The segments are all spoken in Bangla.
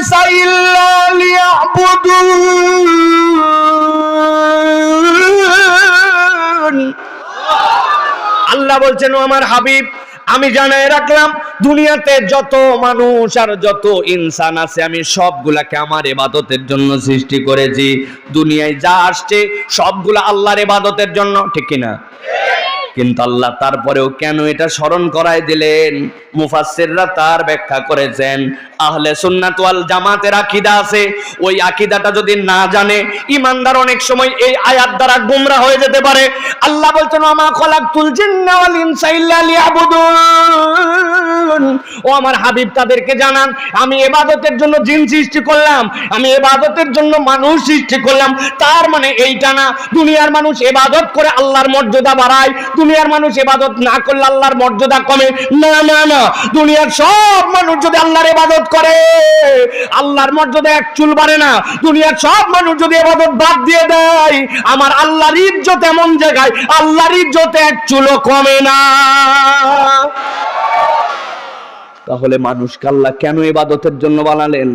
الناس إلا ليعبدون আল্লাহ বলছেন ও আমার হাবিব আমি জানাই রাখলাম দুনিয়াতে যত মানুষ আর যত ইনসান আছে আমি সবগুলাকে আমার এবাদতের জন্য সৃষ্টি করেছি দুনিয়ায় যা আসছে সবগুলা আল্লাহর এবাদতের জন্য ঠিক কিনা কিন্তু আল্লাহ তারপরেও কেন এটা স্মরণ করায় দিলেন মুফাসসিররা তার ব্যাখ্যা করেছেন আহলে সুন্নাত ওয়াল জামাতের আকীদা আছে। ওই আকীদাটা যদি না জানে, ইমানদার অনেক সময় এই আয়াত দ্বারা গোমরা হয়ে যেতে পারে। আল্লাহ বলছেন আমা খলাকতুল জিন্না ওয়াল ইনসা ইল্লা লিয়াবুদুন। ও আমার হাবিব, তাদেরকে জানান, আমি ইবাদতের জন্য জিন সৃষ্টি করলাম, আমি ইবাদতের জন্য মানুষ সৃষ্টি করলাম। তার মানে এইটা না, দুনিয়ার মানুষ ইবাদত করে আল্লাহর মর্যাদা বাড়ায়। দুনিয়ার মানুষ ইবাদত না করলে আল্লাহর মর্যাদা কমে। না না না, দুনিয়ার সব মানুষ যদি আল্লাহর ইবাদত করে। আল্লাহর মর্যাদা এক চুল বাড়ে না। দুনিয়ার সব মানুষ যদি এবাদত বাদ দিয়ে দেয়, আমার আল্লাহর ইজ্জত এমন জায়গায়, আল্লাহর ইজ্জত এক চুলও কমে না। তাহলে মানুষকে আল্লাহ কেন ইবাদতের জন্য বানালেন?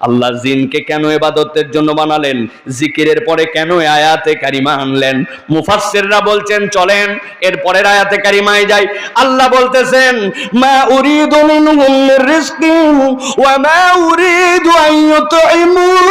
আল্লাহ জিনকে কেন এবাদতের জন্য বানালেন? জিকিরের পরে কেন আয়াতে কারিমা আনলেন? মুফাসসিররা বলছেন, চলেন এর পরের আয়াতে কারিমায় যাই। আল্লাহ বলতেছেন, মা উরিদু মিনহুম রিজকিন ওয়া মা উরিদু আন ইউতঈমুন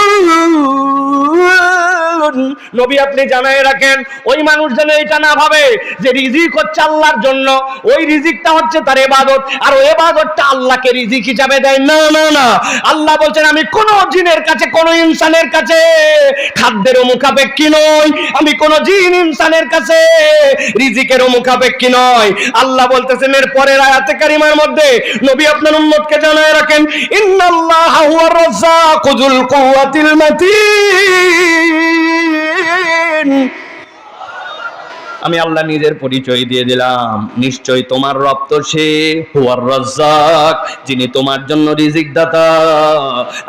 নবী আপনি জানাই রাখেন, ওই মানুষ যেন এটা না ভাবে যে রিজিক হচ্ছে আল্লাহর জন্য, ওই রিজিকটা হচ্ছে তার এবাদত, আর ওই এবাদতটা আল্লাহকে রিজিক হিসাবে দেয়। না না না, আল্লাহ বলছেন, আমি কোন জিনের কাছে, কোন ইনসানের কাছে খাদ্যের মুখাপেক্ষী নই, আমি কোন জিন ইনসানের কাছে রিজিকের মুখাপেক্ষী নয় আল্লাহ বলতেছেন, এর পরের আয়াতে কারিমার মধ্যে নবী আপনার উম্মতকে জানায় রাখেন, ইন্নাল্লাহ হুয়ার রাজ্জাকু যুল কুওয়াতিল মাতিন। আমি আল্লাহ নিজের পরিচয় দিয়ে দিলাম। নিশ্চয় তোমার রব তো সে, হুয়ার রাজ্জাক, যিনি তোমার জন্য রিজিক দাতা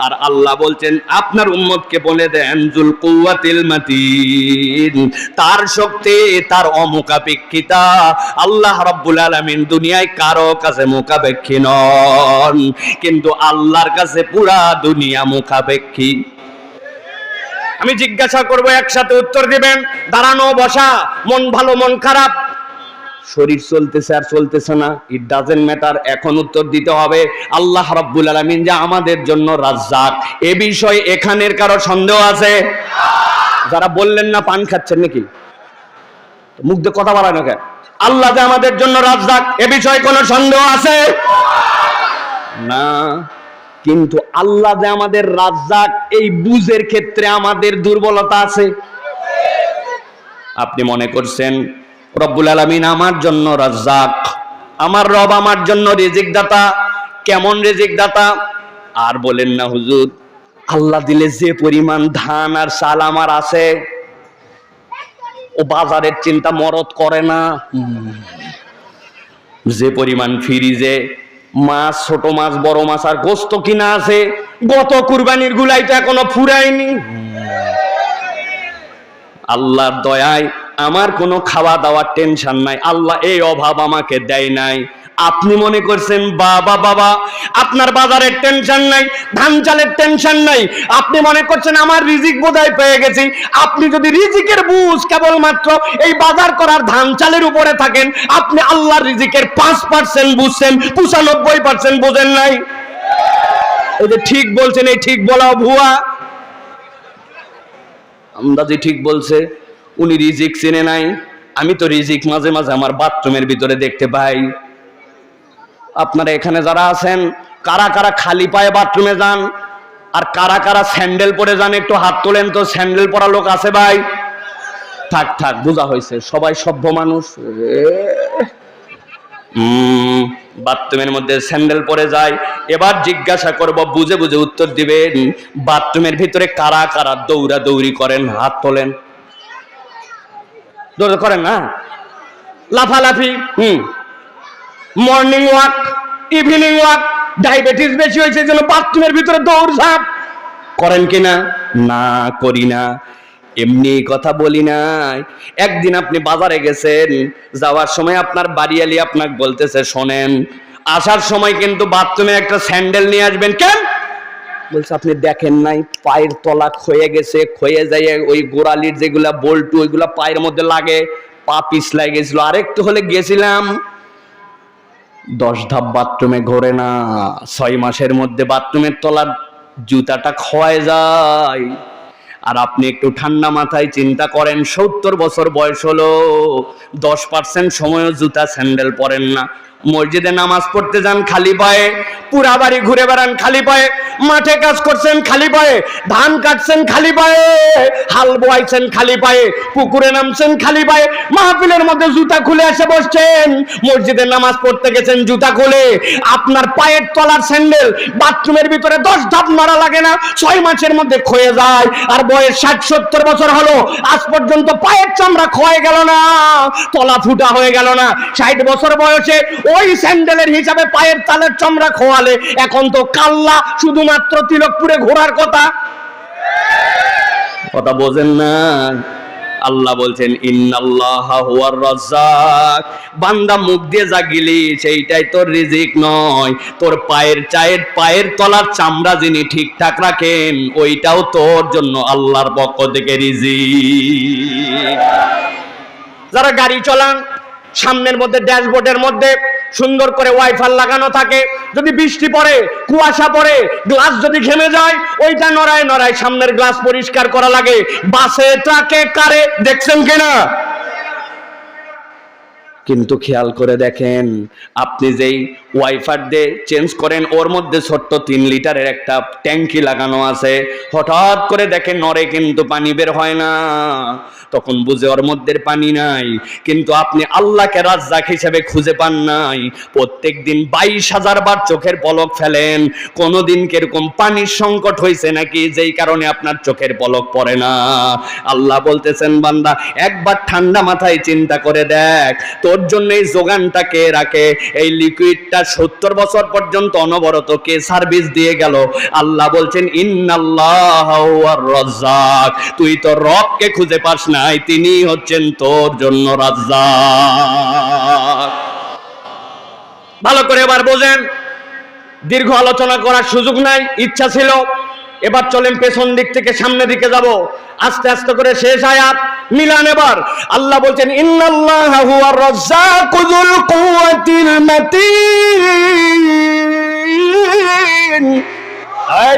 আর আল্লাহ বলছেন, আপনার উম্মতকে বলে দেন জুল কুওয়াতিল মাতিন। তার শক্তি, তার অমুখাপেক্ষিতা। আল্লাহ রাব্বুল আলামিন দুনিয়ায় কারও কাছে মুখাপেক্ষী নন। কিন্তু আল্লাহর কাছে পুরা দুনিয়া মুখাপেক্ষী। আমি জিজ্ঞাসা করব, একসাথে উত্তর দিবেন। দাঁড়ানো, বসা, মন ভালো, মন খারাপ? শরীর চলতেছে আর চলতেছে না। ইট ডাজেন্ট ম্যাটার এখন উত্তর দিতে হবে। আল্লাহ রাব্বুল আলামিন যে আমাদের জন্য রাজ্জাক। এ বিষয়ে এখানের কারও সন্দেহ আছে? যারা বললেন না, পান খাচ্ছেন নাকি? মুখ দিয়ে কথা বলা না কেন? আল্লাহ যে আমাদের জন্য রাজ্জাক, এ বিষয়ে কোনো সন্দেহ আছে? না। কিন্তু আল্লাহ যে আমাদের রাজ্জাক, এই বুঝের ক্ষেত্রে আমাদের দুর্বলতা আছে। আপনি মনে করছেন, রব্বুল আলামিন আমার জন্য রাজ্জাক, আমার রব আমার জন্য রিজিক দাতা কেমন রিজিক দাতা আর বলেন না, হুজুর, আল্লাহ দিলে যে পরিমাণ ধান আর চাল আমার আছে, ও বাজারের চিন্তা মরদ করে না। যে পরিমাণ ফ্রিজে মাছ, ছোট মাছ, বড় মাছ আর গোস্ত কিনা আছে। গত কুরবানির গুলাইটা কোনো ফুরায়নি। আল্লাহর দয়ায় আমার কোনো খাওয়া দাওয়ার টেনশন নাই। আল্লাহ এই অভাব আমাকে দেয় নাই। আপনি মনে করছেন, বাবা বাবা, আপনার বাজারের টেনশন নাই, ধান চালের টেনশন নাই। আপনি মনে করছেন, আমার রিজিক বোধহয় পেয়ে গেছি। আপনি যদি রিজিকের বুঝ কেবলমাত্র এই বাজার করার ধান চালের উপরে থাকেন, আপনি আল্লাহর রিজিকের পাঁচ পার্সেন্ট বুঝছেন, পঁচানব্বই পার্সেন্ট বোঝেন নাই। এই যে ঠিক বলছেন, এই ঠিক বলা ভুয়া। আন্দাজি ঠিক বলছে, উনি রিজিক চেনে নাই। আমি তো রিজিক মাঝে মাঝে আমার বাথরুমের ভিতরে দেখতে পাই। আপনারা এখানে যারা আছেন, কারা কারা খালি পায়ে বাথরুমে যান, আর কারা কারা স্যান্ডেল পরে যান, একটু হাত তোলেন তো, স্যান্ডেল পরা লোক আছে ভাই? থাক থাক, বোঝা হয়েছে, সবাই সভ্য মানুষ। বাথরুমের মধ্যে স্যান্ডেল পরে যায়। এবার জিজ্ঞাসা করব, বুঝে বুঝে উত্তর দিবেন, বাথরুমের ভিতরে কারা কারা দৌড়া দৌড়ি করেন, হাত তোলেন? দৌড় করেন না? লাফালাফি, হুম। Morning walk evening walk diabetes বেশি হয়েছে যেন বাথরুমের ভিতরে দৌড়ঝাঁপ করেন কিনা না? করি না। এমনি কথা বলি নাই। একদিন আপনি বাজারে গেছেন, যাওয়ার সময় আপনার বাড়িয়ালি আপনাকে বলতেছে, শোনেন, আসার সময় কিন্তু বাথরুমে একটা স্যান্ডেল নিয়ে আসবেন। কেন? বলছে, আপনি দেখেন নাই, পায়ের তলা ক্ষয়ে গেছে ক্ষয়ে যায় ওই গোড়ালির যেগুলা বল্টু, ওইগুলা পায়ের মধ্যে লাগে, পা পিছলাই গেছিল। আরেকটু হলে গেছিলাম। দশ ধাপ বাথরুমে ঘোরে না, ছয় মাসের মধ্যে বাথরুমের তলার জুতাটা খোয়ায় যায়। আর আপনি একটু ঠান্ডা মাথায় চিন্তা করেন, সত্তর বছর বয়স হলো, দশ পার্সেন্ট সময়ও জুতা স্যান্ডেল পরেন না। মসজিদে নামাজ পড়তে যান খালি পায়ে, পুরা বাড়ি ঘুরে বেড়ান খালি পায়ে, মাঠে কাজ করছেন খালি পায়ে, ধান কাটছেন খালি পায়ে, হাল বোয়াইছেন খালি পায়ে, পুকুরে নামছেন খালি পায়ে, মাহফিলের মধ্যে জুতা খুলে এসে বসছেন, মসজিদে নামাজ পড়তে গেছেন জুতা খুলে, আপনার পায়ের তলার স্যান্ডেল বাথরুমের ভিতরে দশ ধাপ মারা লাগে না, ছয় মাসের মধ্যে ক্ষয়ে যায়, আর বয়স ষাট সত্তর বছর হলো, আজ পর্যন্ত পায়ের চামড়া ক্ষয়ে গেল না, তলা ফুটা হয়ে গেল না, ষাট বছর বয়সে ওই স্যান্ডেলের হিসাবে পায়ের তালের চামড়া খোয়ালে। এখন তো কাল্লা শুধুমাত্র তিলকপুরে ঘোরার কথা। কথা বোঝেন না। আল্লাহ বলছেন বান্দা মুখ দিয়ে জাগিলি সেইটাই তোর রিজিক নয়। তোর পায়ের চায়ের, পায়ের তলার চামড়া যিনি ঠিকঠাক রাখেন, ওইটাও তোর জন্য আল্লাহর পক্ষ থেকে রিজিক। যারা গাড়ি চলান সামনের মধ্যে ড্যাশবোর্ডের মধ্যে সুন্দর করে ওয়াইফাই লাগানো থাকে। যদি বৃষ্টি পড়ে, কুয়াশা পড়ে, গ্লাস যদি ঘেমে যায়, ওইটা নড়ায় নড়ায় সামনের গ্লাস পরিষ্কার করা লাগে। বাসে ট্রাকে, কারে, দেখছেন কিনা কিন্তু খেয়াল করে দেখেন, আপনি যেই ওয়াইফার দিয়ে চেঞ্জ করেন, ওর মধ্যে ছোট্ট তিন লিটারের একটা ট্যাঙ্কি লাগানো আছে। হঠাৎ করে দেখেন নরে কিন্তু পানি বের হয় না। তখন বুঝে ওর মধ্যে পানি নাই। কিন্তু আপনি আল্লাহকে রাজ্জাক হিসেবে খুঁজে পান নাই। প্রত্যেক দিন বাইশ হাজার বার চোখের পলক ফেলেন। কোনোদিন কীরকম পানির সংকট হয়েছে নাকি, যেই কারণে আপনার চোখের পলক পড়ে না। আল্লাহ বলতেছেন, বান্দা, একবার ঠান্ডা মাথায় চিন্তা করে দেখ। তোর জন্য এই যোগানটা কে রাখে? এই লিকুইডটা সত্তর বছর পর্যন্ত অনবরত কে সার্ভিস দিয়ে গেল? আল্লাহ বলছেন, ইন্নাল্লাহ রাজ্জাক তুই তো রবকে খুঁজে পাস নাই তিনি হচ্ছেন তোর জন্য রাজ্জাক। ভালো করে এবার বোঝেন, দীর্ঘ আলোচনা করার সুযোগ নাই, ইচ্ছা ছিল। এবার চলেন পেছন দিক থেকে সামনে দিকে যাব। আস্তে আস্তে করে শেষ আয়াত, মিলান এবার। আল্লাহ বলছেন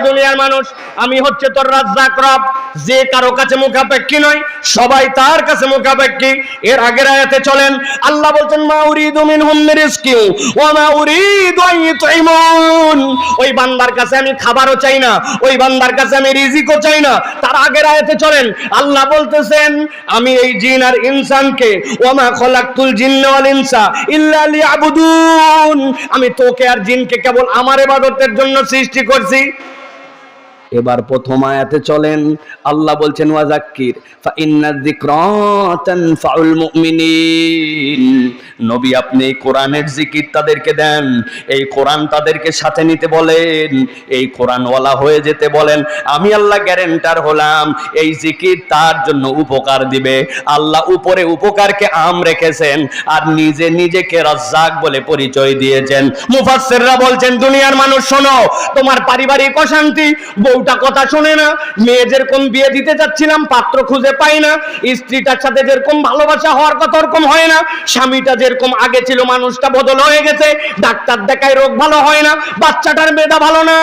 দুনিয়ার মানুষ, আমি হচ্ছে তোর রাজ্জাক রব। যে কারও কাছে মুখাপেক্ষী নয়, সবাই তার কাছে মুখাপেক্ষী। এর আগের আয়াতে চলেন, আল্লাহ বলছেন, মা মিনহুম মিন রিজকি ওয়া মা উরিদু ওই বান্দার কাছে আমি খাবারও চাই না, ওই বান্দার কাছে আমি রিজিকও চাই না। তার আগের আয়াতে চলেন, আল্লাহ বলতেছেন, আমি এই জিন আর ইনসানকে, ওয়া মা খলাকতুল জিন্না ওয়াল ইনসা ইল্লা লিয়াবুদুন। আমি তোকে আর জিনকে কেবল আমার ইবাদতের জন্য সৃষ্টি করছি। এবার প্রথম আয়াতে চলেন। আল্লাহ বলছেন ওয়াজাক্কির নবী আপনি কোরআনের জিকির তাদেরকে দেন, এই কোরআন তাদেরকে সাথে নিতে বলেন, এই কোরআন ওয়ালা হয়ে যেতে বলেন, আমি আল্লাহ গ্যারেন্টার হলাম, এই জিকির তার জন্য উপকার দিবে। আল্লাহ উপরে উপকারকে আম রেখেছেন আর নিজে নিজেকে রাজ্জাক বলে পরিচয় দিয়েছেন। মুফাসসিররা বলছেন, দুনিয়ার মানুষ শোনো, তোমার পারিবারিক অশান্তি বউটা কথা শোনে না। মেয়ে যেরকম বিয়ে দিতে যাচ্ছিলাম, পাত্র খুঁজে পাই না। স্ত্রীটার সাথে যেরকম ভালোবাসা হওয়ার কথা ওরকম হয় না। স্বামীটা যেরকম আগে ছিল, মানুষটা বদল হয়ে গেছে। ডাক্তার দেখায় রোগ ভালো হয় না। বাচ্চাটার মেধা ভালো না।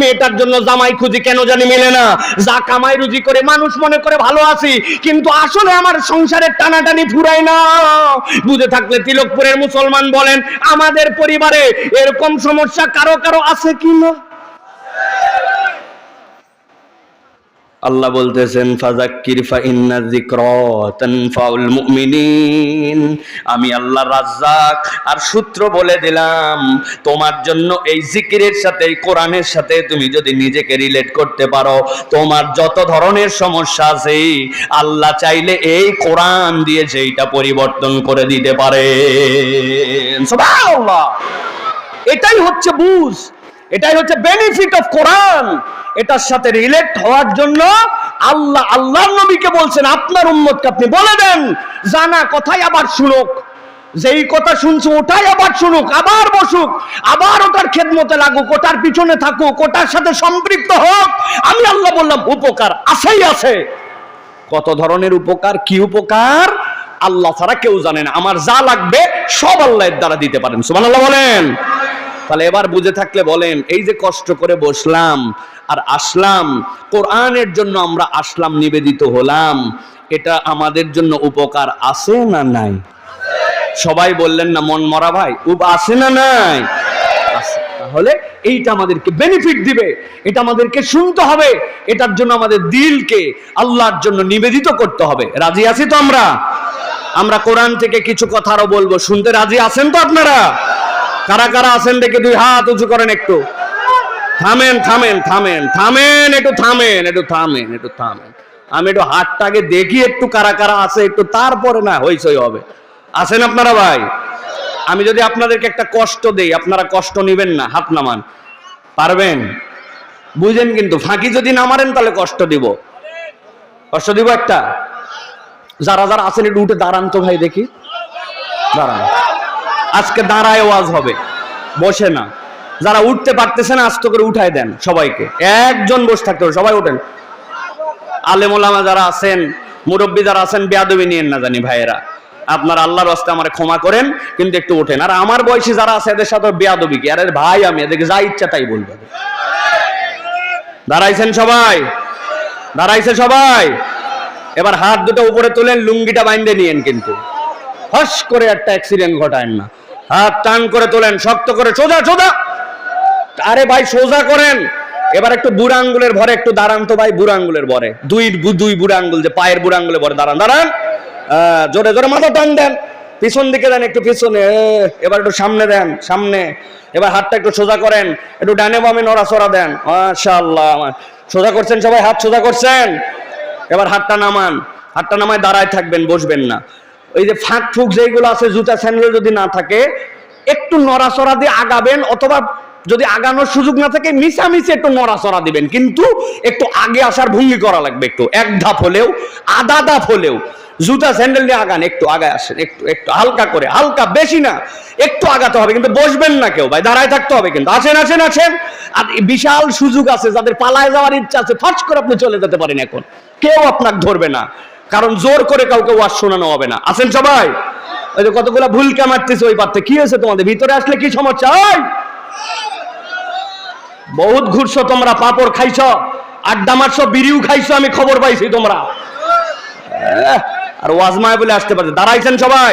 মেয়েটার জন্য জামাই খুঁজি কেন জানি মেলে না। যা কামাই রুজি করে মানুষ মনে করে ভালো আছি। কিন্তু আসলে আমার সংসারের টানাটানি ফুরায় না। বুঝে থাকলে তিলকপুরের মুসলমান বলেন, আমাদের পরিবারে এরকম সমস্যা কারও কারও আছে কি না? আল্লাহ বলতেছেন আমি আল্লাহ রাজ্জাক। আর সূত্র বলে দিলাম, তোমার জন্য এই জিকিরের সাথে, এই কোরআনের সাথে তুমি যদি নিজেকে রিলেট করতে পারো, তোমার যত ধরনের সমস্যা আছে, আল্লাহ চাইলে এই কোরআন দিয়ে সেইটা পরিবর্তন করে দিতে পারে এটাই হচ্ছে বুঝ। এটাই হচ্ছে বেনিফিট অফ কোরআন এটার সাথে রিলেট হওয়ার জন্য আল্লাহ আল্লাহর নবীকে বলছেন, আপনার উম্মতকে আপনি বলে দেন, জানা কথাই আবার শুনুক। যেই কথা শুনছো ওটাই আবার শুনুক, আবার বসুক, আবার ওটার খেদমতে লাগুক, ওটার পিছনে থাকুক, ওটার সাথে সম্পৃক্ত হোক। আমি আল্লাহ বললাম, উপকার আছেই আছে। কত ধরনের উপকার, কি উপকার? আল্লাহ ছাড়া কেউ জানে না। আমার যা লাগবে সব আল্লাহর দ্বারা দিতে পারেন। সুমান আল্লাহ বলেন। তাহলে এবার বুঝে থাকলে বলেন, এই যে কষ্ট করে বসলাম আর আসলাম, কোরআনের জন্য আমরা আসলাম, নিবেদিত হলাম, এটা আমাদের জন্য উপকার আছে না নাই? সবাই বললেন না, মন মরা ভাই উপ আছে না নাই। তাহলে এইটা আমাদেরকে বেনিফিট দিবে, এটা আমাদেরকে শুনতে হবে, এটার জন্য আমাদের দিলকে আল্লাহর জন্য নিবেদিত করতে হবে। রাজি আছি তো আমরা? আমরা কোরআন থেকে কিছু কথা আরও বলব, শুনতে রাজি আছেন তো আপনারা? কারা কারা আছেন দেখে দুই হাত উঁচু করেন একটু। থামেন থামেন থামেন থামেন, একটু থামেন একটু থামেন একটু থামেন। আমি একটু হাতটাকে দেখি একটু কারা কারা আছে, একটু তারপরে না হইচই হবে। আছেন আপনারা ভাই? আমি যদি আপনাদেরকে একটা কষ্ট দেই, আপনারা কষ্ট নেবেন না, হাত নামান। পারবেন? বুঝেন কিন্তু, ফাঁকি যদি না মারেন তাহলে কষ্ট দিব। কষ্ট দিব একটা? যারা যারা আছেন, একটু উঠে দাঁড়ান তো ভাই, দেখি। দাঁড়ান। আজকে দাঁড়ায় ওয়াজ হবে। বসে না। যারা উঠতে পারতেছে না, আস্ত করে উঠায় দেন সবাইকে। একজন বসে থাকতে হবে, সবাই ওঠেন। আলেমোলামা যারা আছেন, মুরব্বী যারা আছেন, বেয়াদবি নিয়েন না জানি ভাইয়েরা। আপনার আল্লাহর রাস্তায় আমার ক্ষমা করেন, কিন্তু একটু ওঠেন। আর আমার বয়সী যারা আছে, এদের সাথে বেয়াদবি কি? আরে ভাই, আমি এদেরকে যা ইচ্ছা তাই বলব। দাঁড়াইছেন সবাই? দাঁড়াইছে সবাই? এবার হাত দুটো উপরে তুলেন, লুঙ্গিটা বাইন্দে নিয়েন কিন্তু। হস করে একটা অ্যাক্সিডেন্ট ঘটায় না। হাত টান করে তোলেন, শক্ত করে, সোজা সোজা। আরে ভাই, সোজা করেন। এবার একটু বুড়া আঙ্গুলের ভরে, একটু দাঁড়ান তো ভাই, বুড়া আঙ্গুলের ভরে। দুই দুই বুড়া আঙ্গুল যে, পায়ের বুড়া আঙ্গুলে ভরে, দাঁড়ান দাঁড়ান। জোরে জোরে মাথা টান দেন। পিছন দিকে দেন, একটু পিছনে। এবার একটু সামনে দেন, সামনে। এবার হাতটা একটু সোজা করেন, একটু ডানে বামে নড়াচড়া দেন। মাশাআল্লাহ সোজা করছেন সবাই, হাত সোজা করছেন? এবার হাতটা নামান। হাতটা নামায় দাঁড়ায় থাকবেন, বসবেন না। ওই যে ফাঁক ফুক যেগুলো আছে, জুতা, স্যান্ডেল যদি না থাকে, একটু নড়াচড়া দিয়ে আগাবেন, অথবা যদি আগানোর সুযোগ না থাকে, মিশামিশি একটু নড়াচড়া দিবেন। কিন্তু একটু আগে আসার ভঙ্গি করা লাগবে একটু। এক ধাপ হলেও, আধা ধাপ হলেও। জুতা, স্যান্ডেল নিয়ে আগান, একটু আগায় আসেন, একটু একটু, হালকা করে। হালকা, বেশি না, একটু আগাতে হবে, কিন্তু বসবেন না কেউ ভাই, দাঁড়ায় থাকতে হবে কিন্তু। আসেন আসেন আসেন। আর বিশাল সুযোগ আছে, যাদের পালায় যাওয়ার ইচ্ছা আছে ফাঁস করে আপনি চলে যেতে পারেন এখন। কেউ আপনাকে ধরবে না। কারণ জোর করে কাউকে ওয়াজ শোনানো হবে না। আছেন সবাই? ওই যে কতগুলো ভুল কামারতেছে ওই পাত্রে। কি হয়েছে তোমাদের? ভিতরে আসলে কি সমস্যা? বহুত ঘুরছো তোমরা, পাপড় খাইছ, আড্ডা মারছো, বিড়িও খাইছো, আমি খবর পাইছি তোমরা। আর ওয়াজমায় বলে আসতে পারছে দাঁড়াইছেন সবাই?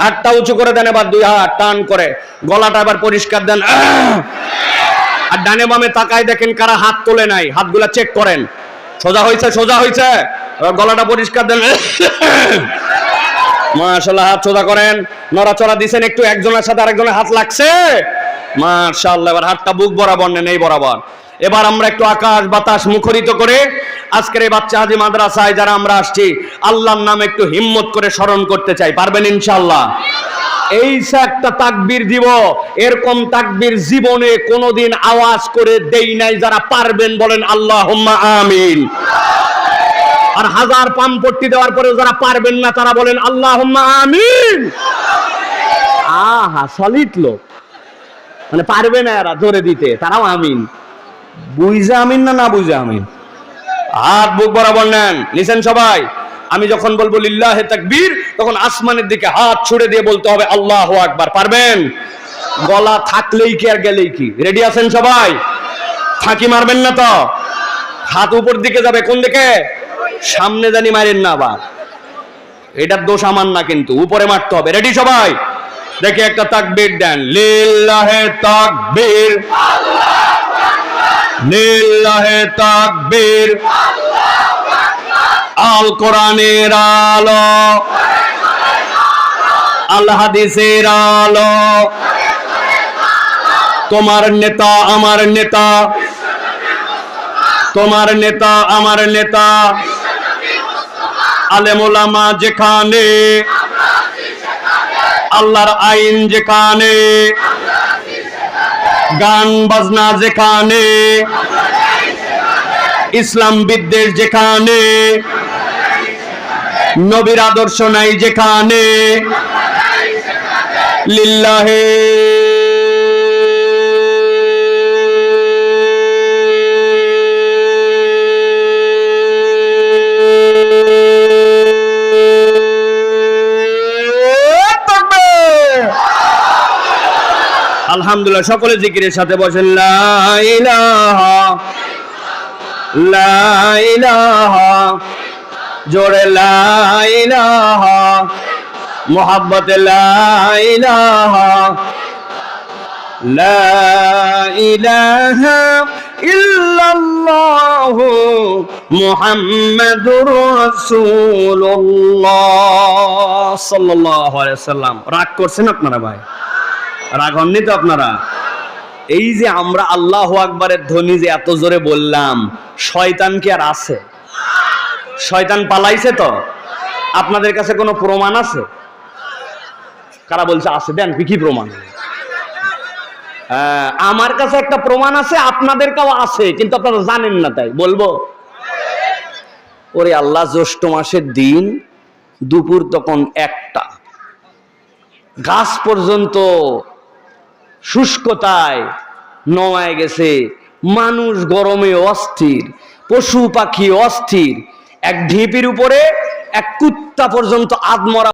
হাতটা উঁচু করে দেন এবার দুই হাত, টান করে। গলাটা এবার পরিষ্কার দেন। আর ডানে বামে তাকায় দেখেন কারা হাত তোলে নাই। হাতগুলা চেক করেন। সোজা হয়েছে সোজা হয়েছে গলাটা পরিষ্কার দেন। মাশাল্লাহ হাত সোজা করেন। নড়াচড়া দিছেন একটু, একজনের সাথে আরেকজনের হাত লাগছে। মাশাল্লাহ এবার হাতটা বুক বরাবর নেন, এই বরাবর। এবার আমরা একটু আকাশ বাতাস মুখরিত করে আজকের এই বাচ্চা হাজি মাদ্রাসায় যারা আমরা আসছি, আল্লাহর নামে একটু হিম্মত করে স্মরণ করতে চাই। পারবেন ইনশাল্লাহ এই একটা তাকবীর দিব। এরকম তাকবীর জীবনে কোনোদিন আওয়াজ করে দেই নাই, যারা পারবেন বলেন আল্লাহ আমিন। আর হাজার পাম পট্টি দেওয়ার পরে যারা পারবেন না, তারা বলেন আল্লাহ আমিন। আহা সলিড লোক। মানে পারবে না এরা জোরে দিতে, তারাও আমিন। বুঝে আমিন না না বুঝে আমিন? হাত, বুক বরাবর নেন। লিসেন সবাই? আমি যখন বলব লিল্লাহে তাকবীর, তখন আসমানের দিকে হাত ছুড়ে দিয়ে বলতে হবে, আল্লাহু আকবার। পারবেন? গলা থাকলেই কি আর গেলেই কি? রেডি আছেন সবাই? ফাঁকি মারবেন না তো? হাত উপর দিকে যাবে কোন দিকে? সামনে জানি মারেন না আবার। এটার দোষ আমার না কিন্তু, উপরে মারতে হবে। রেডি সবাই? দেখে একটা তাকবীর দেন, লিল্লাহে তাকবীর। লিল্লাহে তাকবীর। আল কোরআনের আলো। আল হাদিসের আলো। তোমার নেতা, আমার নেতা। তোমার নেতা, আমার নেতা। আলেমুলামা যেখানে, আল্লাহর আইন যেখানে, গান বাজনা যেখানে, ইসলাম বিদ্বেষ যেখানে নবীর আদর্শ নাই যেখানে। লিল্লাহে। আলহামদুলিল্লাহ সকলে জিকিরের সাথে বসেন। লা ইলাহা লা ইলাহা। জোরে লা ইলাহা মোহাব্বতে লা ইলাহা লা ইলাহা ইল্লাল্লাহু মুহাম্মাদুর রাসূলুল্লাহ। সাল্লাল্লাহু আলাইহি সাল্লাম। রাগ করছেন আপনারা ভাই? রাগ হননি তো আপনারা? এই যে আমরা আল্লাহ আকবরের ধ্বনি যে এত জোরে বললাম, শয়তান কি আর আছে? শয়তান পালাইছে তো? আপনাদের কাছে কোনো প্রমাণ আছে? কারা বলছে আছে দেন কি প্রমাণ? হ্যাঁ, আমার কাছে একটা প্রমাণ আছে আপনাদের কাও আছে কিন্তু আপনারা জানেন না তাই বলব? ওরে আল্লাহ জ্যৈষ্ঠ মাসের দিন দুপুর তখন একটা। গাছ পর্যন্ত শুষ্কতায় নমায় গেছে মানুষ গরমে অস্থির পশু পাখি অস্থির এক ঢিপির উপরে এক কুত্তা পর্যন্ত আদমরা